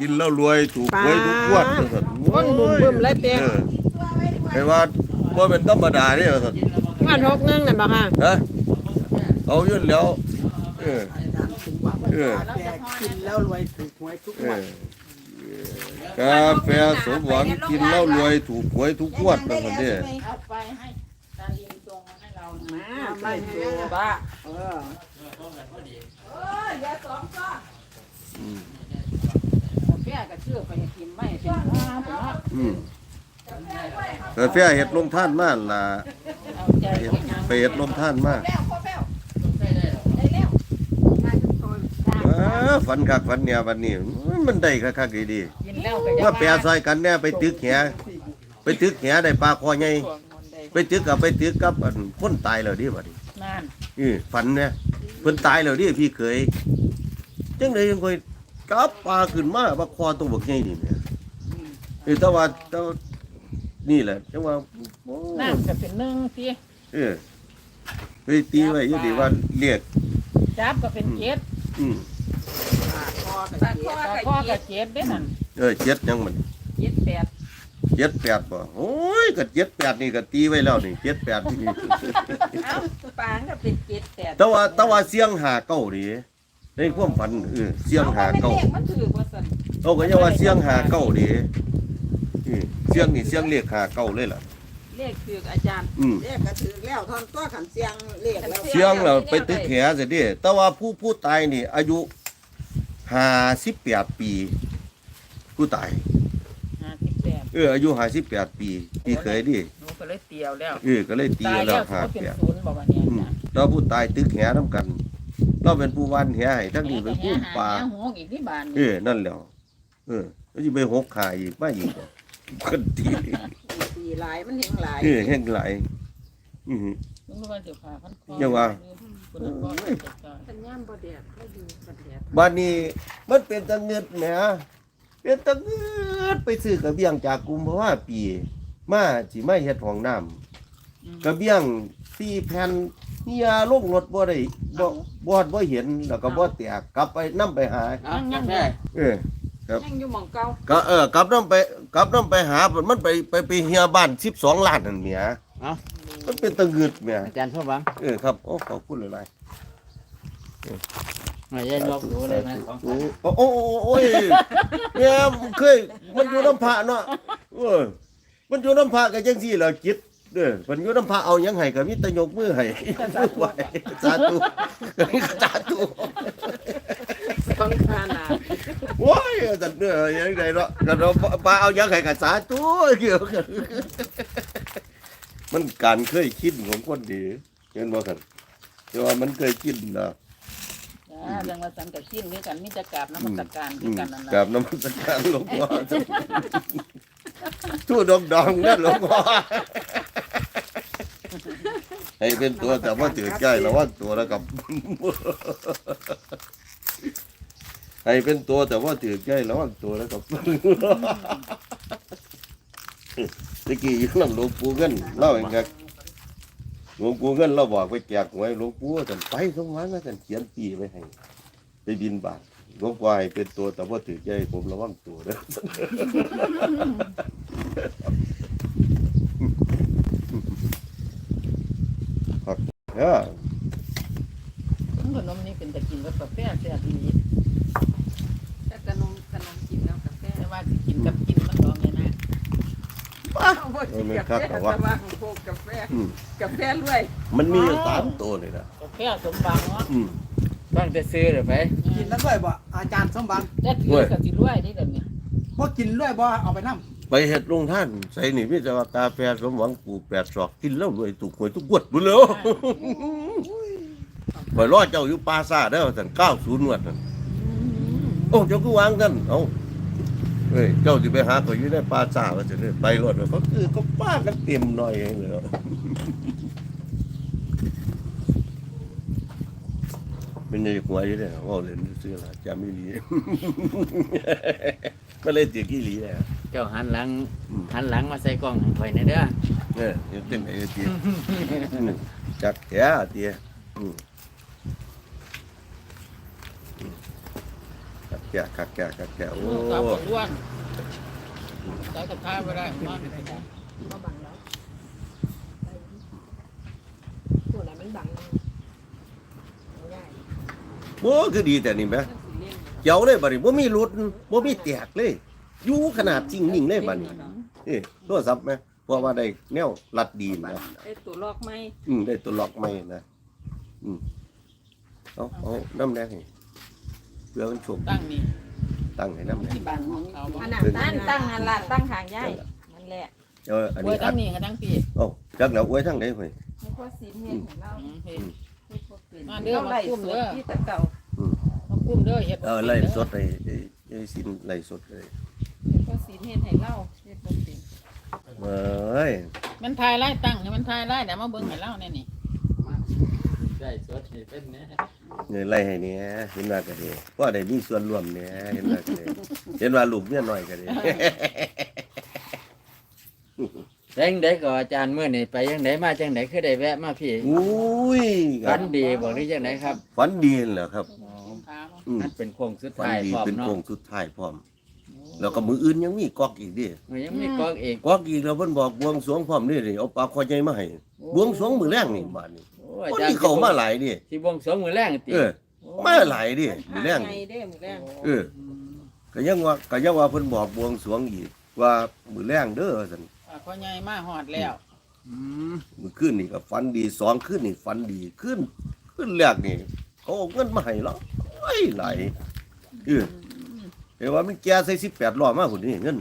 กินแล้วรวยถูกหวยทุกงวดว่าซั่นคนบุ่มบึ้มเลยเต้เออให้ว่าบ่เป็นธรรมดาเด้ว่าซั่นงานหกหนึงนั่นบ่ค่ะฮะเอาอยู่แล้ว เออ เออกินแล้วรวยถูกหวยทุกเอวัอนกาแฟสมหวังกินแล้วรวยถูกหวยทุกงวดว่าซั่นเด้ เอาไปให้ตาลิงตรงมาให้เรามาไม่ถูกบ้าเออแก่ ก็เชื่อไปให้กินไม่เป็นว่าผมว่าอืมกาแฟเฮ็ดลงท่านมาล่ะเอาใจเฮ็ดไปยังไปเฮ็ดลงท่านมาแล้วพ่อแป้วได้แล้วเออฝันคักฝันเนี่ยวันนี้มันได้คักๆดีกินแล้วก็ๆว่าแปรซอยกันแน่ไปตึกแหไปตึกแหได้ปลาคอใหญ่พวกมันได้ไปตึกกับไปตึกกับอันคนตายแล้วดิบัดนี้ นั่นเออฝันเนี่ยเพิ่นตายแล้วดิพี่เคยจังไดยังค่อย กลับปลาขึ้นมาว่าคอตัวบักใหญ่นี่แหม่เออแต่ว่าแต่ว่านี่แหละจังว่าโอ้นั่นก็เป็นหนึ่งทีเออไปตีไว้อยู่ดีว่าเรียกจับก็เป็นเจ็ดอืมคอกับตาเกียข้อก็เจ็ดได้นั่นเออเจ็ดยังมันเจ็ดแปดเจ็ดแปดบ่โอ้ยก็เจ็ดแปดนี่ก็ตีไว้แล้วนี่เจ็ดแปดนี่ เอ้าปางก็เป็นเจ็ดแปดแต่ว่าแต่ว่าเสียงหาเก้านี่ ในความฝันเออเสียงหาเก้ามันถือว่าสั่นเขาก็ยังว่าเสียงหาเก้านี่อืมเสียงนี่เสียงเรียกหาเก้าเลยล่ะ เลขถืออาจารย์ อืม เรียกกระถือแล้วทอนตัวขันเสียงเรียกแล้วเสียงเราไปตึกแขเสียดิแต่ว่าผู้ผู้ตายนี่ อายุห้าสิบแปดปี ผู้ตาย ห้าสิบแปดเอออายุห้าสิบแปดปีพี่เคยดิหนูก็เลยเตียวแล้วเออก็เลยตีตายแล้แล้ววห้าเขาเป็นแปดศูนย์บอกว่าเนี่ยอืมแล้วผู้ตายตึกแหน้ำกัน เราเป็นผู้วันแหให้ทั้งนี้เป็นผู้ป่าหงอีกที่บ้านเออนั่นแหล้วเออแล้วจะไปหกขาอีกมาอีกบ่คนตีตีหลายมันเฮงหลายเออแห้งหลายอือหือลุงว่าเดี๋ยวพาพันคออย่าว่าคนพ้นเจ็ดก้อนย่ำบ่แดดไม่อยู่บ่แดดบ้านนี้มันเป็นตะเงิดแหมเป็นตะเงิดไปซื้อกระเบียงจากกรุมเพราะว่าปี มาสิมาเฮ็ดห้องน้ำกระเบียง สี่แผ่นเฮียลงรถบ่ได้บ่บ่บ่เห็นแล้วก็บ่แตกกลับไปนํไปหายังยังเออยังอยู่หม่องเก่าก็เออกลับน้ำไปกลับน้ำไปหามันไปไปไปเฮียบ้านสิบสองล้านนั่นเมียเอ้ามันเป็นตะเงืดเมียอาจารย์พ่อหวังเออครับโอ้ขอบคุณหลายไม่ได้ลบหลู่เลยนะๆโอ้โอ้โอ้โอ้โอ้ยเนี่ยเคยมันอยู่น้ำพระเนาะเออมันอยู่น้ำพระก็จังซี่แหละจิต เด้อมันอยู่น้ำพระเอาหยังให้ก็มีแต่ยกมือให้ไหวสาธุสาธุสองขนาดโอ้ยสัตว์เด้อยังไงเนาะก็เราปลาเอาหยังให้ก็สาธุเกี่ยวกันมันการเคยคิดของคนดีเห็นบ่ครับแต่ว่ามันเคยคิดนะ จ้าเรื่องว่าสันกับชิ้นนี้กันมิจะกราบน้ำมันตการอืคือมกันนั่นกรานะบน้ำมันต์การหลวงพ่อ ทู่ดองดองนั่นหลวงพ่อ ให้เป็นตัวแต่ว่าถือใจระวังตัวแล้วกับ ให้เป็นตัวแต่ว่าถือใจระวังตัวแล้วกับตะกี้อยู่ลำหลวงปู่เงินเล่าเองครับหลวงปู่เงินเราบอกไปแจกหวยหลวงปู่ว่ากันไปสมหวังว่ากันเขียนปีไว้ให้ไปบินบาทหลวงพ่ให้เป็นตัวแต่ว่าถือใจผมระวังตัวเด้อ ครับ เออขนมนี้เป็นตะกินกับกาแฟแซ่บดีแต่ขนมขนมกินแล้วกาแฟแต่ว่าสิกินกับกินมันก็ไม่น่าเอาบ่กินกาแฟแต่ว่าโคกกาแฟอืมกาแฟรวย มันมีอยู่สามตัวเลยนะกาแฟสมบังเนาะอืม บ้างจะซื้อหรือไปกินแล้วด้วยบ่อาจารย์สมบังแต่ถือกับสิรวยนี่เดี๋ยวนี้บ่กินด้วยบ่เอาไปนํ ไปเห็ดลงท่าน ใส่นี่พี่จะว่ากาแฟสมหวังปลูกแปดศอกกินแล้วรวยถูกหวยทุกงวดบุญแล้วไปรอเจ้าอยู่ปาซาได้อสันเก้าศูนย์วดนั่นโอ้เจ้าก็วางกันเอาเฮ้ยเจ้าสิไปหาเขาอยู่ในปาซาว่าจะได้ไปรถเขาคือเขาป้ากันเต็มหน่อยเองเลยเป็นยังหัวอยู่เลยว่าเล่นซื้อละจำไม่ดีก็เลยเตียกี้หลีเลย เจ้าหันหลัง หันหลังมาใส่กล้องให้ข่อยในเด้อเออเดี๋ยวเต้นไอ้เตียอืมจักแก่เตียอืมอืมจักแก่คักแก่คักแก่โอ้สาวคนล้วนสาวกับท้ายไม่ได้มามาบังแล้วตัวไหนมันบังไม่ได้โอ้คือดีแต่นี่แหมเจ๋วเลยบัดนี้บ่มีหลุดบ่มีแตกเลย อยู่ขนาดจริงนิ่งเลยบัดนี้เอ้โทรศัพท์ไหมเพราะว่าได้แนวรัดดีนะไอ้ตัวลอกไม่อืมได้ตัวล็อกใหม่นะอืมเอาเอาน้ำแดงให้เพื่อมันโชคตั้งนี่ตั้งให้น้ำแดงที่บ้านของเขาบ่ขนาดตั้งตั้งอันละตั้งหางย่ายนั่นแหละเอออันไว้นี้อัตั้ดงนี่กับตั้งพี่เอ้าจักแล้วไว้ทั้งไหนเฮ้ยให้พ่อสินเห็นของเราอืมเฮ็ดให้พ่อเป็นมาเด้อมากุ้มเด้อที่ตะเก่ามากุ้มเด้อเฮ็ดบ่เออป็นไล่เด้อสดไอ้ไอ้ไอ้สินไล่สดเลยให้พ่อสิน เห็นให้เล่าเฮ็ดบ่เป็นเอ้ยมันทายไล่ตั้งนี่มันทายไล่เดี๋ยวมาเบิ่งให้เล่าแน่นี่ได้สดนี่เป็นแหน่เนี่ยไล่ให้เนี่ยเห็นว่าก็ดีว่าได้มีส่วนร่วมเนี่ยเห็นว่าก็ดีเห็นว่าลูกเมียน้อยก็ดีแรงได้ก็อาจารย์มื้อนี้ไปยังไดมาจังไดคือได้แวะมาพี่อุ้ยฝันดีบอกได้จังไดครับฝันดีเหรอครับขาอืมมันเป็นโค้งสุดฝันท้ายดีพร้อมเป็นเนาะโค้งสุดท้ายพร้อม แล้วก็มืออื่นยังมีกอกอีกดิมันยังมีกองเอกกอกอีกแล้วเพิ่นบอกบวงสรวงพร้อมนี่ดิเอาปลาคอใหญ่มาให้บวงสรวงมือแรงนี่บาดนี้โอ้คอานจารที่ย์เข้ามาหลายดิที่บวงสรวงมือแรงติเออมาหลายดิมือแรงไงเด้มือแรงเออก็ยังว่าก็ยังว่าเพิ่นบอกบวงสรวงอีกว่ามือแรงเด้อซั่นอ่าพ่อใหญ่มาฮอดแล้วอืมมือขึ้นนี่ก็ฝันดีสองขึ้นนี่ฝันดีขึ้นขึ้นแรกนี่เขาเอาเงินมาให้เราไอ้หลายเออ แต่ว่ามันแก่ใส่18ล้อมาพุ่นนี่เงิน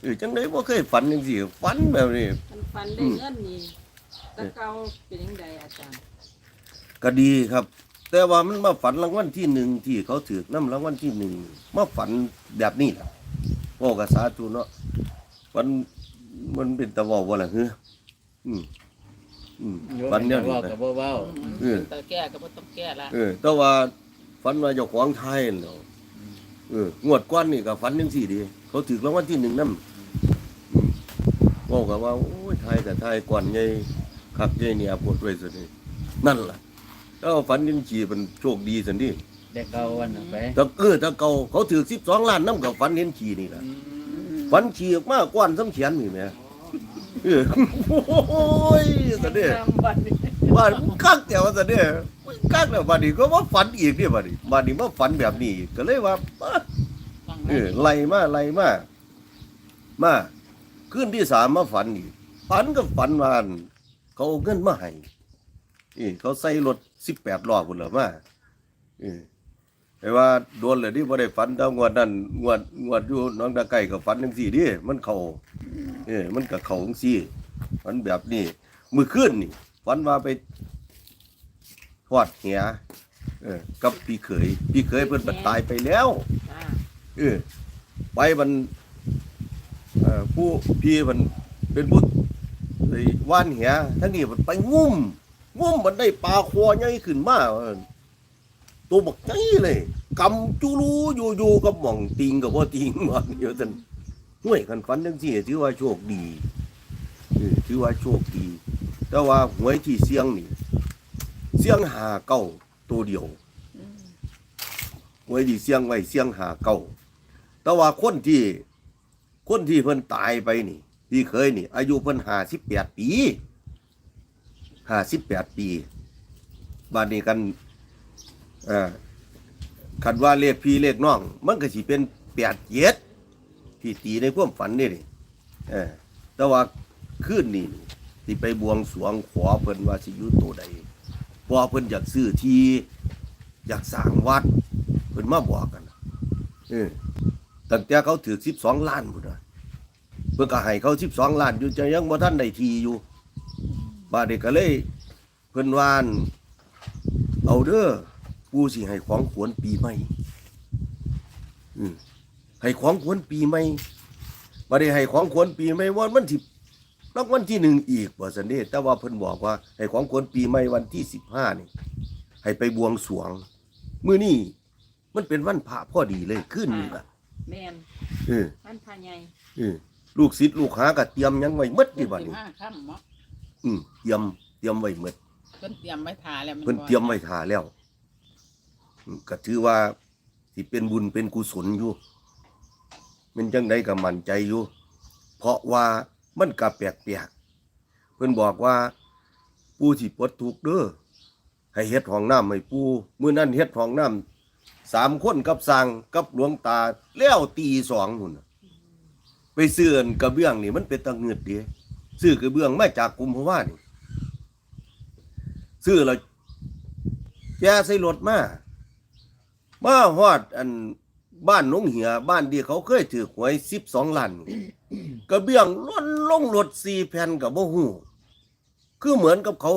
เออจังได๋บ่เคยฝันจังซี่ฝันแบบนี้ มันฟันได้เงินนี่ตะเก่าเป็นยังไงอาจารย์ก็ดีครับ แต่ว่ามันมาฝันรางวัลที่หนึ่งที่เขาถือน้ำรางวัลที่หนึ่งมาฝันแบบนี้ล่ะว่ากับสาธุเนาะฝันมันเป็นตะเวาว่าล่ะเฮ้ออืมอืมโยมฝันเนี่ยเว้านี่กับนะบ่เว้าเออแต่แก้ก็บ่ต้องแก้ละ เออแต่ว่าฝันว่าเจ้าของไทยเนาะ เอองวดก้อนนี่ก็ฝันยังสี่ดีเขาถือรางวัลที่หนึ่งน้ำว่ากับว่าโอ้ยไทยแต่ไทยก่อนใหญ่คักใหญ่เนี่ยปวดไว้สินั่นล่ะแล้วฝันยังสี่เป็นโชคดีสันดีเด็กเก่าวันนั้นไปถ้าเออถ้าเก่าเขาถือสิบสองล้านน้ำกับฝันเห็นขี่นี่แหละอืมฝันขี่ออกมากว้านซ้ำเขียนนี่แหม่เออโอ้ยสันเด้จำบัดนี้บ้านมันคักแต่ว่าสัน เด้คักแล้วบัดนี้ก็ว่าฝันอีกเนี่ยบัดนี้บัดนี้มาฝันแบบนี้อีกก็เลยว่ามาตั้งเออไล่มาไล่มามาขึ้นที่สามมาฝันอีกฝันก็ฝันว่าอั่นเขาเอาเงินมาให้เออเขาใส่รถสิบแปดล้อพุ่นเหรอมาเออแต่ว่าโดนเลยที่บ่ได้ฝันแตางวดนั้นงวดงวดอยู่หน้องตะไก่ก็ฝันจังซี่ดิมันเข้าเออมันก็เข้าจังซี่ฝันแบบนี้มื้อคืนนี่ฝันว่าไป ทอดเหียเออ กับพี่เขยพี่เขยเพิ่นบัดตายไปแล้ว จ้าเออไปมันเอ่อผู้พี่มันเป็นผู้ไอ้ว่านเหียทั้งนี้มันไปงุ่มงุ่มมันได้ปลาคอใหญ่ขึ้นมาว่าซั่นตัวบักใหญ่เลยกำจุลูอยู่อยู่กับหม่องติงกับบ่ติงว่าเดี๋ยวซั่นห่วยคันฝันจังซี่ถือว่าโชคดีเออถือว่าโชคดี แต่ว่าหวยที่เสียงนี่เสียงหาเก้าตัวเดียวไว้ที่เสียงไว้เสียงหาเก่าแต่ว่าคนที่ คนที่เพิ่นตายไปนี่ ที่เคยนี่ อายุเพิ่นห้าสิบแปดปีห้าสิบแปดปีบานนี้กันเอ่อคันว่าเลขพี่เลขน้อง มันก็สิเป็นแปดเจ็ดที่ตีในความฝันนี่นี่เออแต่ว่าคืนนี้นี่ที่ไปบวงสรวงขอเพิ่นว่าสิอยู่ตัวใดเพอเพิ่นอยากซื้อที่อยากสร้างวัดเพิ่นมาบอกกันเออตั้งแต่เขาถือสิบสองล้านพุ่นนะเพิ่นก็ให้เขาสิบสองล้านอยู่จะยังบ่ทันได้ทีอยู่บาดนี้ก็เลยเพิ่นวานเอาเด้อปู่สิให้ของขวัญปีใหม่ให้ของขวัญปีใหม่บ่ได้ให้ของขวัญปีใหม่วันมันสิ รางวัลที่หนึ่งอีกว่าซั่นเด้แต่ว่าเพิ่นบอกว่าให้ของขวัญปีใหม่วันที่สิบห้านี่ให้ไปบวงสรวงมื้อนี้มันเป็นวันพระพอดีเลยขึ้นนี่ล่ะแม่นเออท่านพาใหญ่เออลูกศิษย์ลูกหาก็เตรียมหยังไว้หมดเพิ่นี่นบัดสินี้ ห้าค่ำเนาะอืมเตรียมเตรียมไว้หมด เพิ่นเตรียมไว้ทาแล้วเพิ่นเตรียมไว้ท่าแล้วอืมก็ถือว่าสิที่เป็นบุญเป็นกุศลอยู่มันจังไดก็มั่นใจอยู่ เพราะว่า มันก็แปลกๆเพิ่อนบอกว่า ปูสิปดทุกเด้อให้เฮ็ดห้องน้ำให้ปู่มื้อนั้นเฮ็ดห้องน้ำสามคนกับสร้างกับหลวงตาแล้วตีสองหุ่นไปซื้อนกระเบื้องนี่มันเป็นตะเงือดเดีซื้อกระเบื้องมาจากกุมภาวะนี่ซื้อแล้วแกใส่รถมามาฮอดอัน บ้านหนองเหียบ้านที่เขาเคยถือหวยสิบสองล้านนี่กระเบื้องล้นลงรถสี่แผ่นกับบ่หูคือเหมือนกับเขา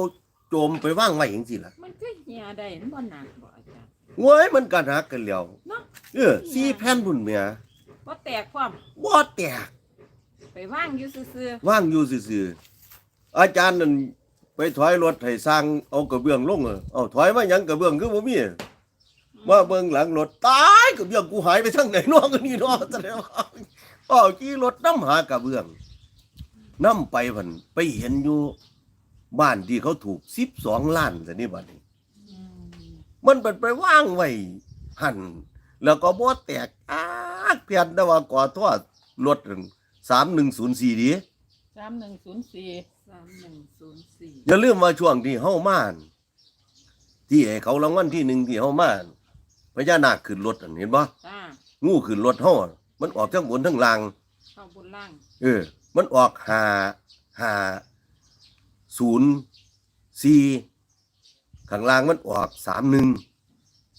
โจมไปว่างไว้อย่างสิล่ะมันก็เหียได้มันบ่หนักบ่อาจารย์เว้ยมันกันหักกันแล้วเนาะเออสี่แผ่นพุ่นเมียบ่แตกความบ่แตก ไปว่างอยู่ซื่อว่างอยู่ซื่อๆอาจารย์นั่นไปถอยรถให้สร้างเอากระเบื้องลงเออเอาถอยมาหยังกระเบื้องคือบ่มีๆ มาเบิ่งหลังรถตายกระเบื้องกูหายไปทางไหนเนาะกันนี่เนาะแสดงว่าอ๋อขี่รถนำหากระเบื้องนำไปพันไปเห็นอยู่บ้านที่เขาถูก12ล้านซะนี่บัดนี้อืมมันเป็นไปว่างไว้หั่นแล้วก็บ่แตกอากเพียนแต่ว่าก่อทอดรถ3104ดีสามหนึ่งศูนย์สี่สามหนึ่งศูนย์สี่อย่าลืมว่าช่วงที่เฮามาอั่นที่ให้เขารางวัลที่หนึ่งที่เฮามาอั่น พญานาคขึ้นรถอั่นเห็นบ่จ้างูขึ้นรถเฮาอะมันออกทั้งบนทั้งล่าง เข้าบนล่างเออ มันออกหาหาศูนย์สี่ข้างล่างมันออกสามหนึ่ง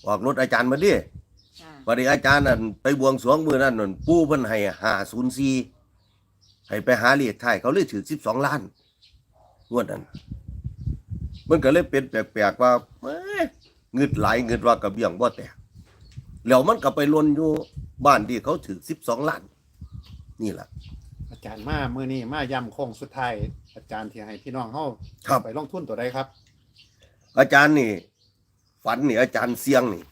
ออกรถอาจารย์มาดิจ้าวันนี้อาจารย์นั่นไปบวงสรวงมือนั่นนั่นปู่เพิ่นให้หาศูนย์สี่ให้ไปหาเลขไทายเขาเลยถือสิบสองล้านงวดนั้น มันก็เลยเป็นแปลกๆว่าเอ้ยเงึดหลายเงึดว่ากระเบียงบ่แตก แล้วมันก็ไปลนอยู่บ้านที่เขาถือสิบสองล้าน นี่แหละ อาจารย์มาเมื่อนี้มาย้ำโค้งสุดท้าย อาจารย์ที่ให้พี่น้องเฮาครับ ไปลงทุนตัวใดครับ อาจารย์นี่ ฝันนี่อาจารย์เสียงนี่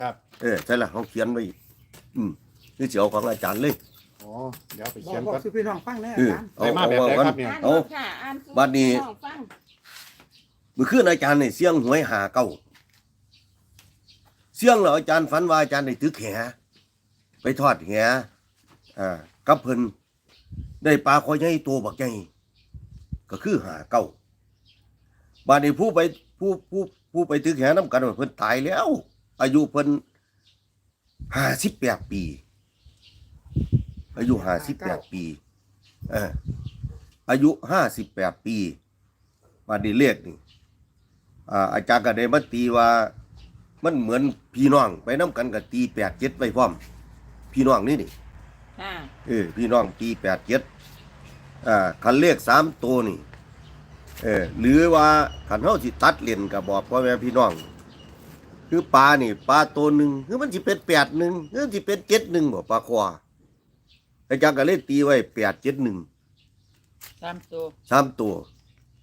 ครับเออใช่ละเขาเขียนไว้อืมนี่เสียวของอาจารย์เลย อ๋อเดี๋ยวไปบอเขียกนบอกก่อน คือพี่น้องฟังแน่เออาอจารย์เอาไปมาเอาแบบไหนเอาครับเนี่ยอ่านเอารถค่ะอ่านสู่บัดนี้พี่องฟังเมื่อคืนอาจารย์นี่เสียงหวยหาเก้า เสียงแล้วอาจารย์ฝันว่าอาจารย์ได้ตึกแหไปทอดแหอ่ากับเพิ่นได้ปลาคอยใหญ่ตัวบักใหญ่ก็คือหาเก้าบาดนี้ผู้ไปผู้ผู้ผู้ไปตึกแหน้ำกันว่าเพิ่นตายแล้ว อายุเพิ่นห้าสิบแปดปี อายุห้าสิบแปดปีเอออายุห้าสิบแปดปีบาดนี้เลขนี่อ่าอาจารย์ก็ได้มาตีว่า มันเหมือนพี่น้องไปน้ำกันกับตีแปดเจ็ดไปพร้อม พี่น้องนี่นี่ค่ะเออพี่น้องตีแปดเจ็ดอ่าคันเลขสามตัวนี่เออหรือว่าคันเฮาสิตัดเล่นกับบอกพ่อแม่พี่น้อง คือปลานี่ปลาตัวหนึ่งคือมันสิเป็นแปดหนึ่งคือสิเป็นเจ็ดหนึ่งบ่ปลาควาอาจารย์ก็เลยตีไว้แปดเจ็ดหนึ่งสามตัวสามตัว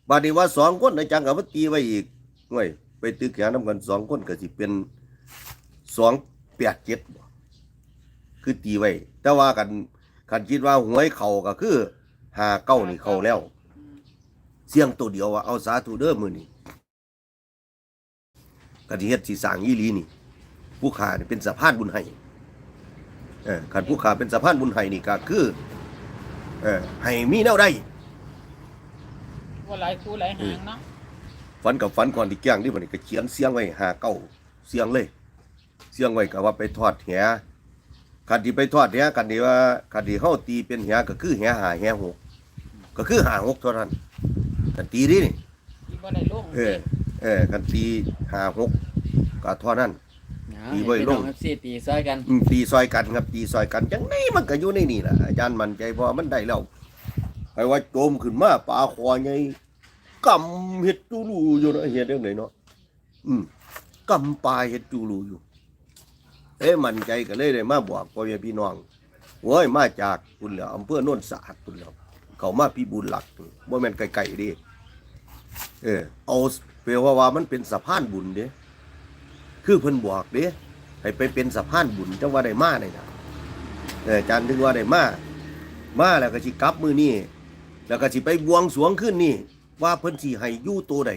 บาดนี้ว่าสองคนอาจารย์ก็มาตีไว้อีกห่วยไป ตึกแขนน้ำกันสองคนก็สิเป็นสองแปดเจ็ดคือตีไว้ แต่ว่ากันคันคิดว่าหวยเข่าก็คือหาเก้านี่เข้าแล้ว เสียงตัวเดียวว่าเอาสาธุเด้อมือนี่กันที่เฮ็ดสีสางอีหลีนี่ ผู้ขานี่เป็นสะพานบุญให้เออคันผู้ขาเป็นสะพานบุญให้นี่ก็คือ เออให้มีแนวได้ว่าหลายคู่หลายหางเนาะ ฝันกับฝันก่อนที่แกล้งนี่บัดนี้ก็เขียนเสียงไว้หาเก้าเสียงเลย เสียงไว้ก็ว่าไปทอดแหคันที่ไปทอดแหคันที่ว่าคันที่เฮาตีเป็นแหก็คือแหหาแหหกก็คือหาหกเท่านั้นกันตีดินี่ที่บ่ได้ลงเออเออกันตีหาหกก็เท่านั้นตีไว้พี่ลน้องงซีตีซอยกันอืมตีซอยกันครับตีซอยกันจังไดมันก็อยู่ในนี่แหละอาจารย์มั่นใจเพอมันได้แล้วให้ว่าโจมขึ้นมาปลาคอไง กำเห็ดจูรูอยู่นะเฮ็ดจังไดเนาะอืมกำปลาเห็ดจูรูอยู่ เอ้มั่นใจก็เลยได้มาบอกพ่อแม่พี่น้องโอ้ยมาจากคุณแล้วอำเภอโน่นสะอาดคุณแล้วเขามาพี่บุญหลักบ่แม่นไกลๆดิเออเอาเปลว่าว่ามันเป็นสะพานบุญเด้คือเพิ่นบอกเด้ให้ไปเป็นสะพานบุญจังว่าได้มาได้นะเออจารย์ถึงว่าได้มามาแล้วก็สิกลับมือนี่แล้วก็สิไปบวงสวงขึ้นนี่ ว่าเพิ่นสิให้อยู่ตัวใด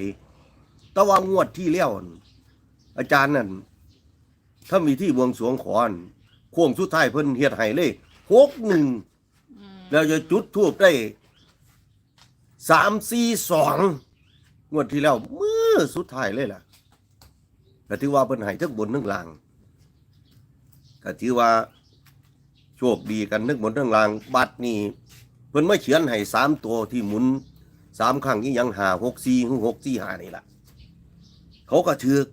แต่ว่างวดที่แล้วนั่นอาจารย์นั่นถ้ามีที่บวงสรวงขอนโค้งสุดท้ายเพิ่นเฮ็ดให้เลยหกหนึ่งอืมแล้วจะจุดทูบได้สามสี่สองงวดที่แล้วมือสุดท้ายเลยล่ะก็ถือว่าเพิ่นให้ทั้งบนทั้งล่างก็ถือว่าโชคดีกันทั้งบนทั้งล่างบัตรนี่เพิ่นไม่เขียนให้สามตัวที่หมุน สามครั้งที่ยังหาหกสี่หกสี่หานี่ล่ะเขาก็ถือก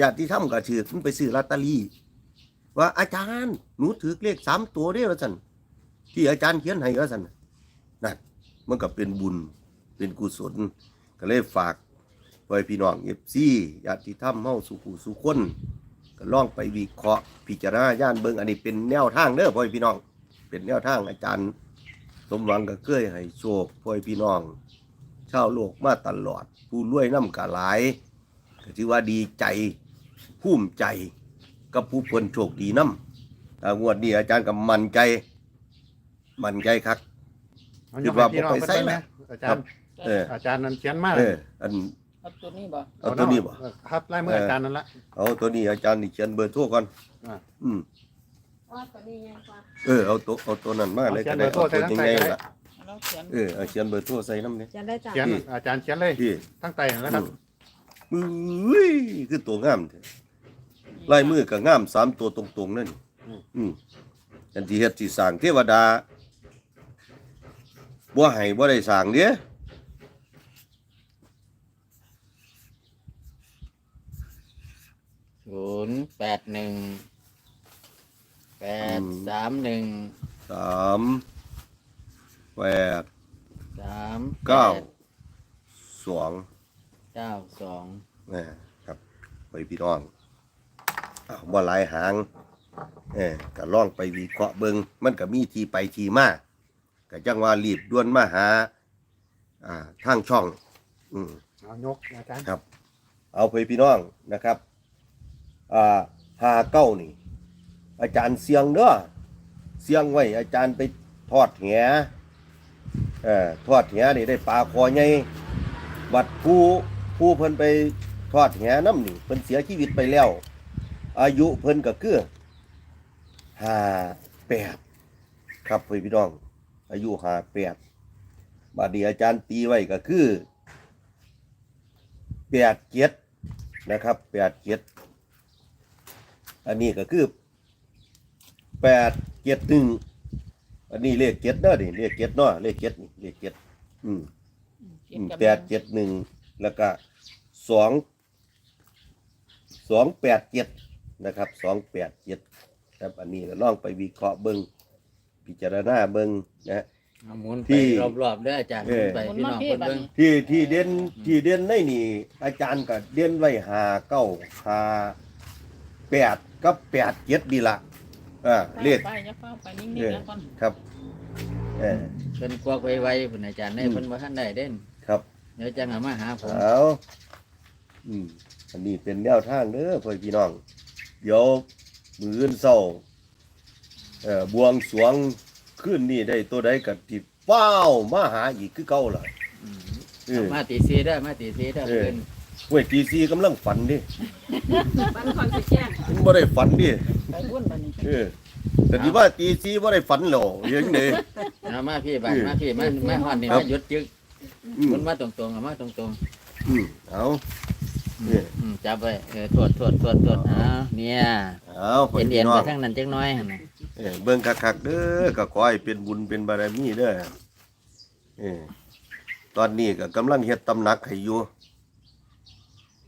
ญาติที่ทำก็ถือกมันไปซื้อลอตเตอรี่ ว่าอาจารย์หนูถือเลขสามตัวเด้อว่าสันที่อาจารย์เขียนให้ก็สันนั่นมันก็เป็นบุญเป็นกุศลก็เลยฝากไว้พี่น้องเอฟซีญาติธรรมเฮาสุขุสุคนก็ลองไปวิเคราะห์พิจารณาย่านเบิงอันนี้เป็นแนวทางเด้อพ่อพี่น้อง เป็นแนวทางอาจารย์ สมหวังก็เคยให้โชคพ่อพี่น้อง ชาวโลกมาตลอด ผู้รวยน้ำกะหลายก็ถือว่าดีใจภูมิใจกับผู้เพิ่นโชคดีน้ำแต่งวดนี้อาจารย์ก็มั่นใจ มั่นใจครับเอาคิยดกว่าให้พี่น้องบ่ไปเพิ่นใส่เบิ่งนะนะอาจารย์เอออาจารย์นั้นเขียนมาเอออันเอาตัวนี้บ่เอาตัวนี้บ่เออครับลายมืออาจารย์นั่นละเอาตัวนี้อาจารย์นี่เขียนเบอร์โทรก่อนอ่าอืมว่าตัวนี้ไงกว่าเออเอาตัวเอาตัวนั้นมาเลยเอาก็เขียนได้เบอร์โทรเอาตัวใส่ยังทั้งไงใจล่ะ เราเขียนเออเอาเขียนเบอร์โทรใส่น้ำเนี่ย จะได้จ้ะเขียนอาจารย์เขียนเลยพี่ทั้งไตนั่นแหละครับมือคือตัวงามเถอะลายมือก็งามสามตัวตรงๆนั่นอืมอันที่เฮ็ดที่สร้างเทวดาบ่ให้บ่ได้สร้างเด้ ศูนย์แปดหนึ่งแปดสามหนึ่งสาม แปดสามเก้าสองเก้าสองนะครับไปพี่น้องอ้าวบ่หลายหางเออก็ล่องไปวิเคราะห์เบิงมันก็มีที่ไปที่มาก็จังว่ารีบด่วนมาหา อ่าทางช่อง อืมเอายกอาจารย์ครับ เอาไปพี่น้องนะครับ อ่าหาเก้านี่ อาจารย์เสียงเด้อเสียงไว้อาจารย์ไปทอดแห เออทอดแหนี่ได้ปลาคอใหญ่บัดผู้ผู้เพิ่นไปทอดแหน้ำนี่เพิ่นเสียชีวิตไปแล้ว อายุเพิ่นก็คือห้าแปดครับพี่พี่น้อง อายุห้าแปดบาดนี้อาจารย์ตีไว้ก็คือแปดเจ็ดนะครับแปดเจ็ดอันนี้ก็คือแปดเจ็ดหนึ่ง อันนี้เลขเจ็ดเนาะนี่เลขเจ็ดเนาะเลขเจ็ดนี่เลขเจ็ดอืมเขียอืนมกับแปดเจ็ดหนึ่งแล้วก็สองสองแปดเจ็ดนะครับสองแปดเจ็ดครับอันนี้ก็ลองไปวิเคราะห์เบิงพิจารณาเบิงนะ เอาหมุนที่ไปรอบๆเด้ออาจารย์หเอมุอนไปหมุนพี่มาน้องพี่เพิ่นบัดเบิ่งนี้ที่ที่เด่นที่เด่นในนี่ อาจารย์ก็เด่นไว้หาเก้าหาแปดกับแปดเจ็ดดีละ อ่าเลข ไปอย่าเฝ้าไปนิ่งเอๆอแล้วก่อนครับเออ เพิ่นกวักไวๆเพิ่นอาจารย์ได้อืม เพิ่นบ่ทันได้เด่นครับ เดี๋ยวจังเอามาหาผมเอาอืมอันนี้เป็นแนวทางเด้อพ่อพี่น้อง เดี๋ยวมืออื่นเศร้าเอ่อบวงสรวงขึ้นนี่ได้ตัวใดกับติว้าวมาหาอีกคือเก่าล่ะอืมเออ มาตีซีได้อมาตีซีได้อเออ เพิ่น เว้ยตีซีกำลังฝันดิบ้านคอนสิแจ้งมันบ่ได้ฝันดิไปวุ่นบัดนี้เออแต่ที่ว่าตีซีบ่ได้ฝันหรอกยังไง เอามาพี่บ้านเออมาพี่มามาฮอดนี่ครับ มาหยุดจึกอืหมมุนมาตรงๆเอามาตรงอืมเอาๆเนี่ยอืมจับไว้เออตรวจตรวจตรวจตรวจเอาเนี่ยเอาพ่อเอ็นเอ็พี่นน้อไปง ทางนั้นจักหน้อยหั่นน่ะเออเบิ่งคักๆเด้อก็ขอให้เป็นบุญเป็นบารมีเด้อเออตอนนี้ก็กำลังเฮ็ดตำหนักให้อยู่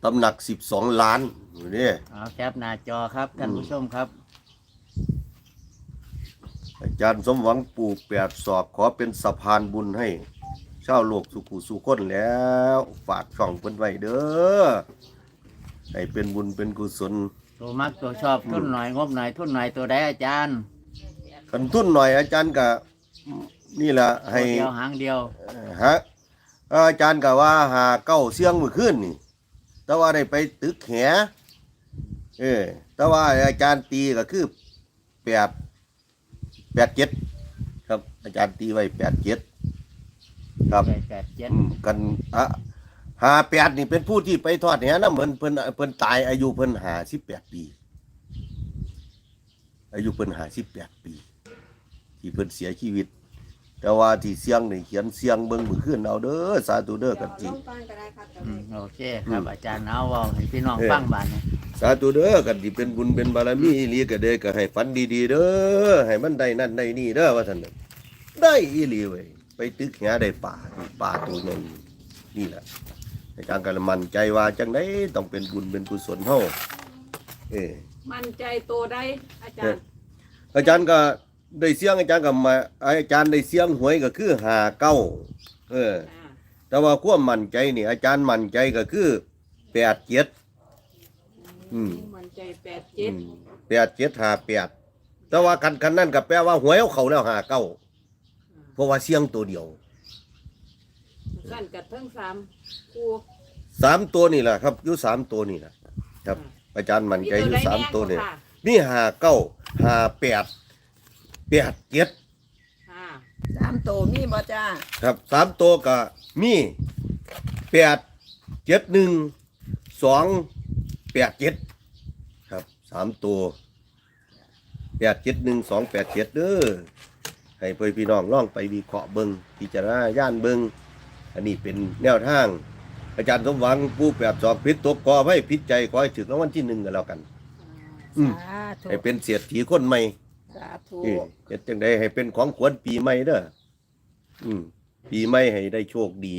ตำหนัก12ล้านอยู่นี่เอาแคปหน้าจอครับท่านผู้ชมครับ อาจารย์สมหวังปู่แปดศอกขอเป็นสะพานบุญให้ชาวโลกสุขุสุขคนแล้ว ฝากช่องเพิ่นไว้เด้อให้เป็นบุญเป็นกุศล ตัวมักตัวชอบทุนหน่อยงบหน่อยทุนหน่อยตัวใดอาจารย์กันทุนหน่อยอาจารย์ก็นี่ล่ะให้ตัวเดียวหางเดียวเอ่อฮะอาจารย์ก็ว่าหาเก้าเสียงมื้อคืนนี่ แต่ว่าได้ไปตึกแหเออแต่ว่าอาจารย์ตีก็คือแปดแปดเจ็ดครับ อาจารย์ตีไว้แปดเจ็ดครับแปดแปดเจ็ดอืมกันอะหาแปดนี่เป็นผู้ที่ไปทอดแหนะเหมือนเพิ่นเพิ่นตายอายุเพิ่นหาสิบแปดปี อายุเพิ่น58ปี ที่เพิ่นเสียชีวิต แต่ว่าที่เสียงนี่เขียนเสียงเบิ่งมือขึ้นเอาเด้อสาธุเด้อกันจริง ลงก่อนก็ได้ครับอืมโอเคครับอาจารย์เอาเว้าให้พี่น้องเออ ฟังบาดนี้สาธุเด้อกันที่เป็นบุญเป็นบารมีอีหลีก็เด้อก็ให้ฝันดีๆเด้อให้มันได้นั่นได้นี่เด้อว่าซั่นน่ะได้อีหลีเว้ยไปตึกหาได้ป่าป่าตัวใหญ่นี่แหละอาจารย์ก็มั่นใจว่าจังไดต้องเป็นบุญเป็นกุศลเฮาเออ มั่นใจโตได้อาจารย์ อาจารย์ก็ ได้เสียงอาจารย์ก็มาอาจารย์ได้เสียงหวยก็คือหาเก้าเอออ่าแต่ว่าความมั่นใจนี่ อาจารย์มั่นใจก็คือแปดเจ็ดอืมมั่นใจแปดเจ็ดแปดเจ็ดหาแปดแต่ว่าคันคันนั่นก็แปลว่าหวยเอาเขาแล้วหาเก้าเพราะว่าเสียงตัวเดียวสั้นกับเทั้งสามครูสามตัวนี่แหละครับอยู่สามตัวนี่แหละครับ อาจารย์มั่นใจอยู่สามตัวนี่ค่ะนี่หาเก้าหาแปด แปดเจ็ดอ่าสามตัวมีบ่จ้าครับสามตัวก็มีแปดเจ็ดหนึ่งสองแปดเจ็ดครับสามตัวแปดเจ็ดหนึ่งสองแปดเจ็ดเด้อให้เพื่อนพี่น้องล่องไปวิเคราะห์เบิงพิจารณาย่านเบิงอันนี้เป็นแนวทาง อาจารย์สมหวังผู้แปดสอบพิษตกกอไว้พิษใจขอให้ถึงรางวัลที่หนึ่งกันแล้วกัน อืม สาธุ ให้เป็นเสียทีคนใหม่ สาธุ เออเฮ็ดจังไดให้เป็นของขวัญปีใหม่เด้ออืมปีใหม่ให้ได้โชคดี